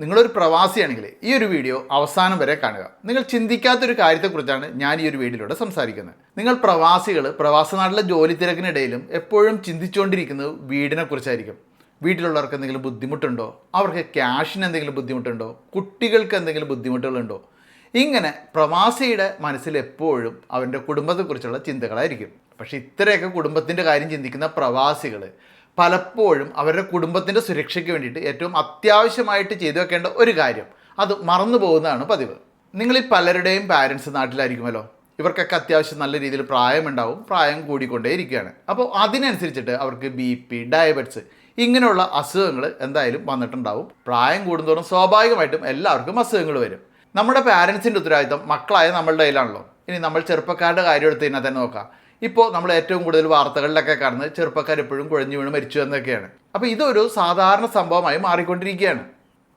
നിങ്ങളൊരു പ്രവാസിയാണെങ്കിൽ ഈ ഒരു വീഡിയോ അവസാനം വരെ കാണുക. നിങ്ങൾ ചിന്തിക്കാത്തൊരു കാര്യത്തെക്കുറിച്ചാണ് ഞാൻ ഈ ഒരു വീഡിയോയിലൂടെ സംസാരിക്കുന്നത്. നിങ്ങൾ പ്രവാസികൾ പ്രവാസ നാട്ടിലെ ജോലി തിരക്കിനിടയിലും എപ്പോഴും ചിന്തിച്ചുകൊണ്ടിരിക്കുന്നത് വീടിനെക്കുറിച്ചായിരിക്കും. വീട്ടിലുള്ളവർക്ക് എന്തെങ്കിലും ബുദ്ധിമുട്ടുണ്ടോ? അവർക്ക് ക്യാഷിന് എന്തെങ്കിലും ബുദ്ധിമുട്ടുണ്ടോ? കുട്ടികൾക്ക് എന്തെങ്കിലും ബുദ്ധിമുട്ടുകളുണ്ടോ? ഇങ്ങനെ പ്രവാസിയുടെ മനസ്സിൽ എപ്പോഴും അവന്റെ കുടുംബത്തെക്കുറിച്ചുള്ള ചിന്തകളായിരിക്കും. പക്ഷേ ഇത്രയൊക്കെ കുടുംബത്തിന്റെ കാര്യം ചിന്തിക്കുന്ന പ്രവാസികൾ പലപ്പോഴും അവരുടെ കുടുംബത്തിന്റെ സുരക്ഷയ്ക്ക് വേണ്ടിയിട്ട് ഏറ്റവും അത്യാവശ്യമായിട്ട് ചെയ്തു വെക്കേണ്ട ഒരു കാര്യം. അത് മറന്നു പോകുന്നതാണ് പതിവ്. നിങ്ങളിൽ പലരുടെയും പാരൻസ് നാട്ടിലായിരിക്കുമല്ലോ. ഇവർക്കൊക്കെ അത്യാവശ്യം നല്ല രീതിയിൽ പ്രായമുണ്ടാവും പ്രായം കൂടിക്കൊണ്ടേയിരിക്കുകയാണ്. അപ്പോൾ അതിനനുസരിച്ചിട്ട് അവർക്ക് ബി പി ഡയബറ്റിസ് ഇങ്ങനെയുള്ള അസുഖങ്ങൾ എന്തായാലും വന്നിട്ടുണ്ടാവും. പ്രായം കൂടുന്തോറും സ്വാഭാവികമായിട്ടും എല്ലാവർക്കും അസുഖങ്ങൾ വരും. നമ്മുടെ പാരൻസിന്റെ ഉത്തരവാദിത്തം മക്കളായ നമ്മളുടെ കയ്യിലാണല്ലോ. ഇനി നമ്മൾ ചെറുപ്പക്കാരുടെ കാര്യം എടുത്ത് തന്നെ നോക്കാം. ഇപ്പോൾ നമ്മൾ ഏറ്റവും കൂടുതൽ വാർത്തകളിലൊക്കെ കാണുന്നത് ചെറുപ്പക്കാർ എപ്പോഴും കുഴഞ്ഞു വീണ് മരിച്ചു എന്നൊക്കെയാണ്. അപ്പോൾ ഇതൊരു സാധാരണ സംഭവമായി മാറിക്കൊണ്ടിരിക്കുകയാണ്.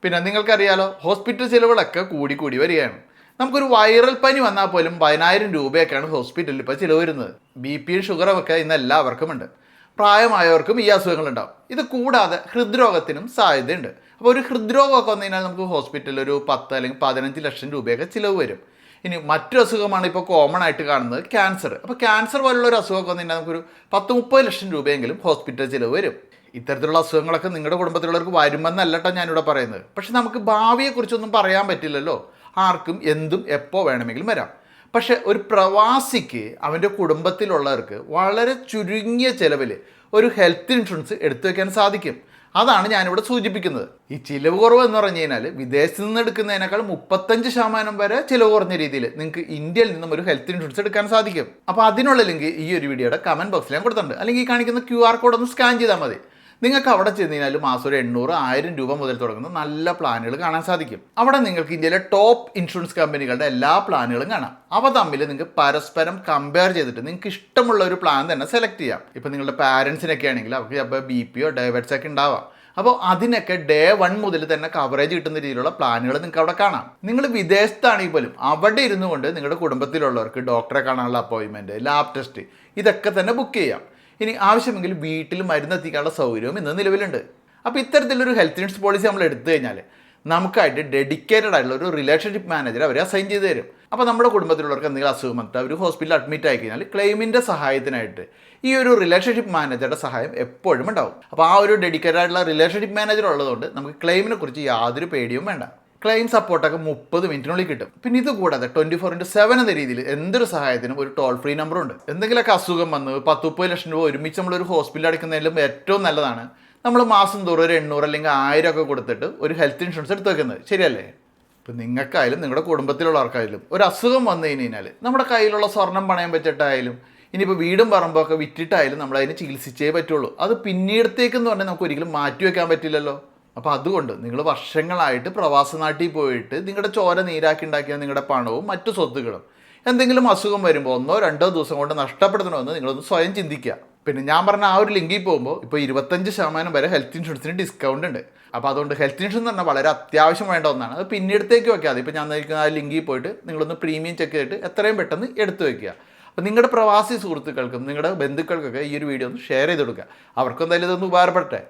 പിന്നെ നിങ്ങൾക്കറിയാലോ ഹോസ്പിറ്റൽ ചിലവുകളൊക്കെ കൂടി കൂടി വരികയാണ്. നമുക്കൊരു വൈറൽ പനി വന്നാൽ പോലും പതിനായിരം രൂപയൊക്കെയാണ് ഹോസ്പിറ്റലിൽ ഇപ്പോൾ ചിലവ് വരുന്നത്. ബി പിയും ഷുഗറും ഒക്കെ ഇന്ന് എല്ലാവർക്കും ഉണ്ട്. പ്രായമായവർക്കും ഈ അസുഖങ്ങളുണ്ടാവും. ഇത് കൂടാതെ ഹൃദ്രോഗത്തിനും സാധ്യതയുണ്ട്. അപ്പോൾ ഒരു ഹൃദ്രോഗമൊക്കെ വന്നു കഴിഞ്ഞാൽ നമുക്ക് ഹോസ്പിറ്റലിൽ ഒരു പത്ത് അല്ലെങ്കിൽ പതിനഞ്ച് ലക്ഷം രൂപയൊക്കെ ചിലവ് വരും. ഇനി മറ്റൊരു അസുഖമാണ് ഇപ്പോൾ കോമൺ ആയിട്ട് കാണുന്നത് ക്യാൻസർ അപ്പോൾ ക്യാൻസർ പോലുള്ള ഒരു അസുഖമൊക്കെ വന്നു കഴിഞ്ഞാൽ നമുക്കൊരു പത്ത് മുപ്പത് ലക്ഷം രൂപയെങ്കിലും ഹോസ്പിറ്റൽ ചിലവ് വരും. ഇത്തരത്തിലുള്ള അസുഖങ്ങളൊക്കെ നിങ്ങളുടെ കുടുംബത്തിലുള്ളവർക്ക് വരുമെന്നല്ല കേട്ടോ ഞാനിവിടെ പറയുന്നത്. പക്ഷേ നമുക്ക് ഭാവിയെക്കുറിച്ചൊന്നും പറയാൻ പറ്റില്ലല്ലോ. ആർക്കും എന്തും എപ്പോൾ വേണമെങ്കിലും വരാം. പക്ഷെ ഒരു പ്രവാസിക്ക് അവന്റെ കുടുംബത്തിലുള്ളവർക്ക് വളരെ ചുരുങ്ങിയ ചിലവിൽ ഒരു ഹെൽത്ത് ഇൻഷുറൻസ് എടുത്തു വയ്ക്കാൻ സാധിക്കും. അതാണ് ഞാനിവിടെ സൂചിപ്പിക്കുന്നത്. ഈ ചിലവ് കുറവ് എന്ന് പറഞ്ഞു കഴിഞ്ഞാൽ വിദേശത്ത് നിന്ന് എടുക്കുന്നതിനേക്കാൾ മുപ്പത്തഞ്ച് ശതമാനം വരെ ചിലവ് കുറഞ്ഞ രീതിയിൽ നിങ്ങൾക്ക് ഇന്ത്യയിൽ നിന്നും ഒരു ഹെൽത്ത് ഇൻഷുറൻസ് എടുക്കാൻ സാധിക്കും. അപ്പോൾ അതിനുള്ള ലിങ്ക് ഈ ഒരു വീഡിയോയുടെ കമന്റ് ബോക്സിൽ ഞാൻ കൊടുത്തിട്ടുണ്ട്. അല്ലെങ്കിൽ ഈ കാണിക്കുന്ന ക്യു ആർ കോഡ് ഒന്ന് സ്കാൻ ചെയ്താൽ മതി. നിങ്ങൾക്ക് അവിടെ ചെന്ന് കഴിഞ്ഞാൽ മാസം ഒരു എണ്ണൂറ് ആയിരം രൂപ മുതൽ തുടങ്ങുന്ന നല്ല പ്ലാനുകൾ കാണാൻ സാധിക്കും. അവിടെ നിങ്ങൾക്ക് ഇന്ത്യയിലെ ടോപ്പ് ഇൻഷുറൻസ് കമ്പനികളുടെ എല്ലാ പ്ലാനുകളും കാണാം. അവ തമ്മിൽ നിങ്ങൾക്ക് പരസ്പരം കമ്പയർ ചെയ്തിട്ട് നിങ്ങൾക്ക് ഇഷ്ടമുള്ള ഒരു പ്ലാൻ തന്നെ സെലക്ട് ചെയ്യാം. ഇപ്പോൾ നിങ്ങളുടെ പാരൻസിനൊക്കെ ആണെങ്കിൽ അവർക്ക് ചിലപ്പോൾ ബി പിയോ ഡയബറ്റിസ് ഒക്കെ ഉണ്ടാവാം. അപ്പോൾ അതിനൊക്കെ ഡേ വൺ മുതൽ തന്നെ കവറേജ് കിട്ടുന്ന രീതിയിലുള്ള പ്ലാനുകൾ നിങ്ങൾക്ക് അവിടെ കാണാം. നിങ്ങൾ വിദേശത്താണെങ്കിൽ പോലും അവിടെ ഇരുന്നുകൊണ്ട് നിങ്ങളുടെ കുടുംബത്തിലുള്ളവർക്ക് ഡോക്ടറെ കാണാനുള്ള അപ്പോയിൻമെന്റ് ലാബ് ടെസ്റ്റ് ഇതൊക്കെ തന്നെ ബുക്ക് ചെയ്യാം. ഇനി ആവശ്യമെങ്കിൽ വീട്ടിൽ മരുന്നെത്തിക്കാനുള്ള സൗകര്യവും ഇന്ന് നിലവിലുണ്ട്. അപ്പോൾ ഇത്തരത്തിലൊരു ഹെൽത്ത് ഇൻഷുറൻസ് പോളിസി നമ്മൾ എടുത്തു കഴിഞ്ഞാൽ നമുക്കായിട്ട് ഡെഡിക്കേറ്റഡ് ആയിട്ടുള്ള ഒരു റിലേഷൻഷിപ്പ് മാനേജർ അവർ അസൈൻ ചെയ്ത് തരും. അപ്പോൾ നമ്മുടെ കുടുംബത്തിലുള്ളവർക്ക് എന്തെങ്കിലും അസുഖം വന്നിട്ട് അവർ ഹോസ്പിറ്റലിൽ അഡ്മിറ്റ് ആയി കഴിഞ്ഞാൽ ക്ലെയിമിന്റെ സഹായത്തിനായിട്ട് ഈ ഒരു റിലേഷൻഷിപ്പ് മാനേജറുടെ സഹായം എപ്പോഴും ഉണ്ടാവും. അപ്പോൾ ആ ഒരു ഡെഡിക്കേറ്റഡ് ആയിട്ടുള്ള റിലേഷൻഷിപ്പ് മാനേജർ ഉള്ളതുകൊണ്ട് നമുക്ക് ക്ലെയിമിനെ കുറിച്ച് യാതൊരു പേടിയും വേണ്ട. ക്ലെയിം സപ്പോർട്ടൊക്കെ മുപ്പത് മിനിറ്റിനുള്ളിൽ കിട്ടും. പിന്നെ ഇത് കൂടാതെ ട്വന്റി ഫോർ ഇന്റു സെവൻ എന്ന രീതിയിൽ എന്തൊരു സഹായത്തിനും ഒരു ടോൾ ഫ്രീ നമ്പറുണ്ട് എന്തെങ്കിലുമൊക്കെ അസുഖം വന്ന് പത്ത് മുപ്പത് ലക്ഷം രൂപ ഒരുമിച്ച് നമ്മളൊരു ഹോസ്പിറ്റലിൽ അടക്കുന്നതിലും ഏറ്റവും നല്ലതാണ് നമ്മൾ മാസം തോറും ഒരു എണ്ണൂറ് അല്ലെങ്കിൽ ആയിരം ഒക്കെ കൊടുത്തിട്ട് ഒരു ഹെൽത്ത് ഇൻഷുറൻസ് എടുത്ത് വെക്കുന്നത്. ശരിയല്ലേ? ഇപ്പം നിങ്ങൾക്കായാലും നിങ്ങളുടെ കുടുംബത്തിലുള്ളവർക്കായാലും ഒരു അസുഖം വന്നു കഴിഞ്ഞാൽ നമ്മുടെ കയ്യിലുള്ള സ്വർണം പണയം വെച്ചിട്ടായാലും ഇനിയിപ്പോൾ വീടും പറമ്പൊക്കെ വിറ്റിട്ടായാലും നമ്മൾ അതിനെ ചികിത്സിച്ചേ പറ്റുള്ളൂ. അത് പിന്നീടത്തേക്കെന്ന് പറഞ്ഞാൽ നമുക്ക് ഒരിക്കലും മാറ്റി വെക്കാൻ പറ്റില്ലല്ലോ. അപ്പോൾ അതുകൊണ്ട് നിങ്ങൾ വർഷങ്ങളായിട്ട് പ്രവാസ നാട്ടിൽ പോയിട്ട് നിങ്ങളുടെ ചോര നീരാക്കി ഉണ്ടാക്കിയ നിങ്ങളുടെ പണവും മറ്റു സ്വത്തുക്കളും എന്തെങ്കിലും അസുഖം വരുമ്പോൾ ഒന്നോ രണ്ടോ ദിവസം കൊണ്ട് നഷ്ടപ്പെടുത്തണമെന്ന് നിങ്ങളൊന്ന് സ്വയം ചിന്തിക്കുക. പിന്നെ ഞാൻ പറഞ്ഞ ആ ഒരു ലിങ്കിൽ പോകുമ്പോൾ ഇപ്പോൾ ഇരുപത്തഞ്ച് ശതമാനം വരെ ഹെൽത്ത് ഇൻഷുറൻസിന് ഡിസ്കൗണ്ട് ഉണ്ട്. അപ്പോൾ അതുകൊണ്ട് ഹെൽത്ത് ഇൻഷുറൻസ് എന്ന് പറഞ്ഞാൽ വളരെ അത്യാവശ്യം വേണ്ട ഒന്നാണ്. അത് പിന്നീടത്തേക്ക് വെക്കാതെ ഇപ്പോൾ ഞാൻ നിൽക്കുന്ന ആ ലിങ്കിൽ പോയിട്ട് നിങ്ങളൊന്ന് പ്രീമിയം ചെക്ക് ചെയ്തിട്ട് എത്രയും പെട്ടെന്ന് എടുത്തു വെക്കുക. അപ്പോൾ നിങ്ങളുടെ പ്രവാസി സുഹൃത്തുക്കൾക്കും നിങ്ങളുടെ ബന്ധുക്കൾക്കൊക്കെ ഈ ഒരു വീഡിയോ ഒന്ന് ഷെയർ ചെയ്ത് കൊടുക്കുക. അവർക്കും എന്തായാലും ഇതൊന്ന് ഉപകാരപ്പെടട്ടെ.